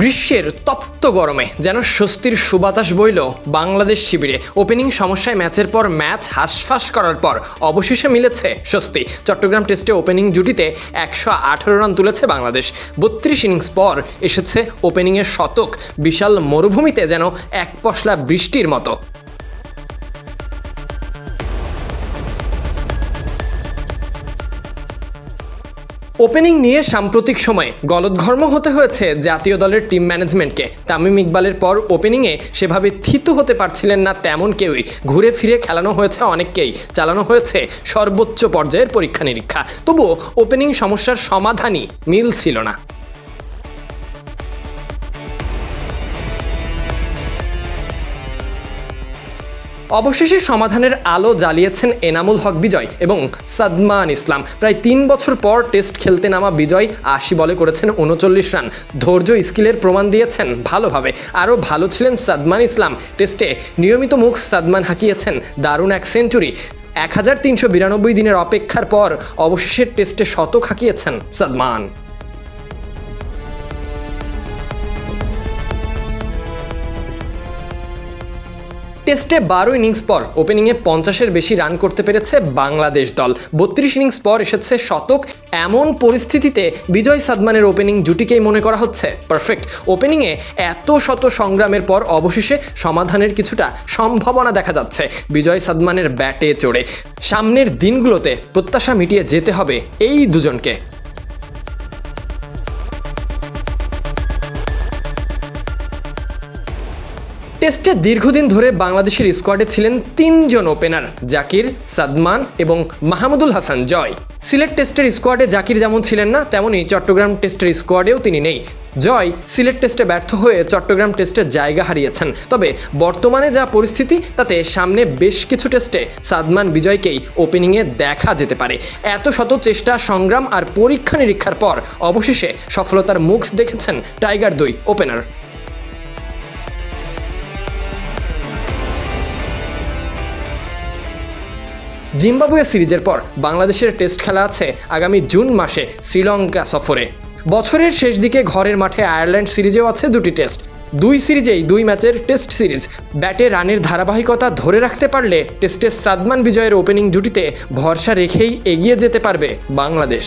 গ্রীষ্মের তপ্ত গরমে যেন স্বস্তির সুবাতাস বইল বাংলাদেশ শিবিরে। ওপেনিং সমস্যায় ম্যাচের পর ম্যাচ হাসফাস করার পর অবশেষে মিলেছে স্বস্তি। চট্টগ্রাম টেস্টে ওপেনিং জুটিতে একশো আঠারো রান তুলেছে বাংলাদেশ। বত্রিশ ইনিংস পর এসেছে ওপেনিংয়ের শতক। বিশাল মরুভূমিতে যেন এক পশলা বৃষ্টির মতো। ওপেনিং নিয়ে সাম্প্রতিক সময়ে গলদঘর্ম হতে হয়েছে জাতীয় দলের টিম ম্যানেজমেন্টকে তামিম ইকবালের পর ওপেনিংয়ে সেভাবে থিতু হতে পারছিলেন না তেমন কেউই। ঘুরে ফিরে খেলানো হয়েছে অনেককেই। চালানো হয়েছে সর্বোচ্চ পর্যায়ের পরীক্ষা নিরীক্ষা তবুও ওপেনিং সমস্যার সমাধানই মিল ছিল না। অবশেষে সমাধানের আলো জ্বালিয়েছেন এনামুল হক বিজয় এবং সাদমান ইসলাম। প্রায় তিন বছর পর টেস্ট খেলতে নামা বিজয় আশি বলে করেছেন উনচল্লিশ রান। ধৈর্য স্কিলের প্রমাণ দিয়েছেন ভালোভাবে। আরও ভালো ছিলেন সাদমান ইসলাম। টেস্টে নিয়মিত মুখ সাদমান হাঁকিয়েছেন। দারুণ এক সেঞ্চুরি। এক হাজার তিনশো বিরানব্বই দিনের অপেক্ষার পর অবশেষে টেস্টে শতক হাঁকিয়েছেন সাদমান। টেস্টে বারো ইনিংস পর ওপেনিংয়ে পঞ্চাশের বেশি রান করতে পেরেছে বাংলাদেশ দল। বত্রিশ ইনিংস পর এসেছে শতক। এমন পরিস্থিতিতে বিজয় সাদমানের ওপেনিং জুটিকেই মনে করা হচ্ছে। পারফেক্ট। ওপেনিংয়ে এত শত সংগ্রামের পর অবশেষে সমাধানের কিছুটা সম্ভাবনা দেখা যাচ্ছে বিজয় সাদমানের ব্যাটে চড়ে। সামনের দিনগুলোতে প্রত্যাশা মিটিয়ে যেতে হবে এই দুজনকে। টেস্টে দীর্ঘদিন ধরে বাংলাদেশের স্কোয়াডে ছিলেন তিনজন ওপেনার, জাকির, সাদমান এবং মাহমুদুল হাসান জয়। সিলেট টেস্টের স্কোয়াডে জাকির যেমন ছিলেন না তেমনই চট্টগ্রাম টেস্টের স্কোয়াডেও তিনি নেই। জয় সিলেট টেস্টে ব্যর্থ হয়ে চট্টগ্রাম টেস্টে জায়গা হারিয়েছেন। তবে বর্তমানে যা পরিস্থিতি, তাতে সামনে বেশ কিছু টেস্টে সাদমান বিজয়কেই ওপেনিংয়ে দেখা যেতে পারে। এত শত চেষ্টা, সংগ্রাম আর পরীক্ষা নিরীক্ষার পর অবশেষে সফলতার মুখ দেখেছেন টাইগার দুই ওপেনার। জিম্বাবুয়ে সিরিজের পর বাংলাদেশের টেস্ট খেলা আছে আগামী জুন মাসে শ্রীলঙ্কা সফরে। বছরের শেষ দিকে ঘরের মাঠে আয়ারল্যান্ড সিরিজেও আছে দুটি টেস্ট। দুই সিরিজেই দুই ম্যাচের টেস্ট সিরিজ। ব্যাটে রানের ধারাবাহিকতা ধরে রাখতে পারলে টেস্টে সাদমান বিজয়ের ওপেনিং জুটিতে ভরসা রেখেই এগিয়ে যেতে পারবে বাংলাদেশ।